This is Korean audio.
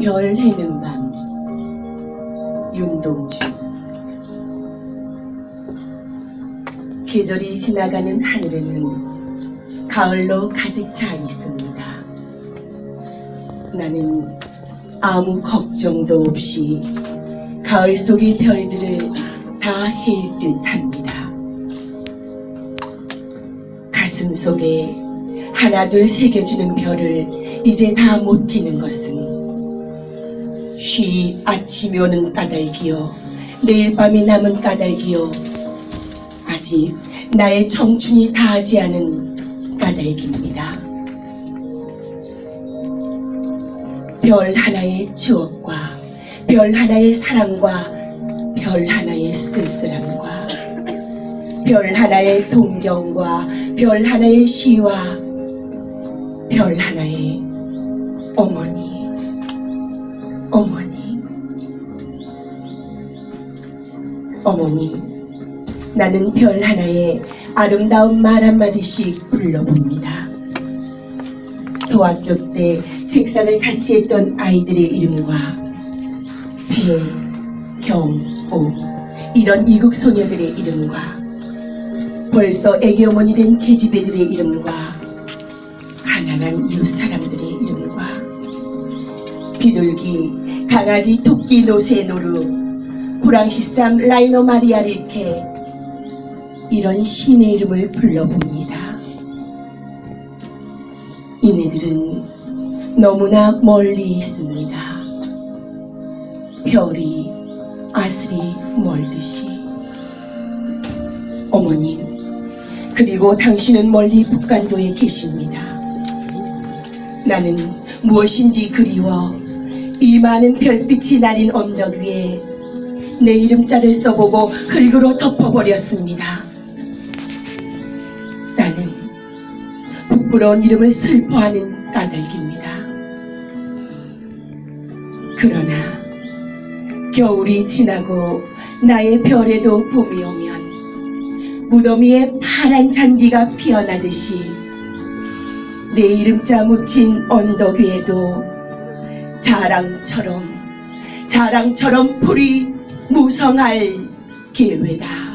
별 해는 밤 윤동주 계절이 지나가는 하늘에는 가을로 가득 차 있습니다. 나는 아무 걱정도 없이 가을 속의 별들을 다 헤일 듯 합니다. 가슴 속에 하나 둘 새겨주는 별을 이제 다못 캐는 것은 쉬 아침이 오는 까닭이요. 내일 밤이 남은 까닭이요. 아직 나의 청춘이 다하지 않은 까닭입니다. 별 하나의 추억과 별 하나의 사랑과 별 하나의 쓸쓸함과 별 하나의 동경과 별 하나의 시와 별 하나의 어머니, 어머님, 나는 별 하나에 아름다운 말 한마디씩 불러봅니다. 소학교 때 책상을 같이 했던 아이들의 이름과 배, 경, 오 이런 이국 소녀들의 이름과 벌써 애기 어머니 된 계집애들의 이름과 가난한 이웃 사람들의 이름과 비둘기, 강아지, 토끼, 노새, 노루, 호랑시쌈, 라이노 마리아 릴케 이런 신의 이름을 불러봅니다. 이네들은 너무나 멀리 있습니다. 별이 아슬이 멀듯이 어머님 그리고 당신은 멀리 북간도에 계십니다. 나는 무엇인지 그리워 이 많은 별빛이 나린 언덕 위에 내 이름자를 써보고 흙으로 덮어버렸습니다. 나는 부끄러운 이름을 슬퍼하는 까닭입니다. 그러나 겨울이 지나고 나의 별에도 봄이 오면 무더미에 파란 잔디가 피어나듯이 내 이름자 묻힌 언덕 위에도 자랑처럼 자랑처럼 풀이 무성할 기회다.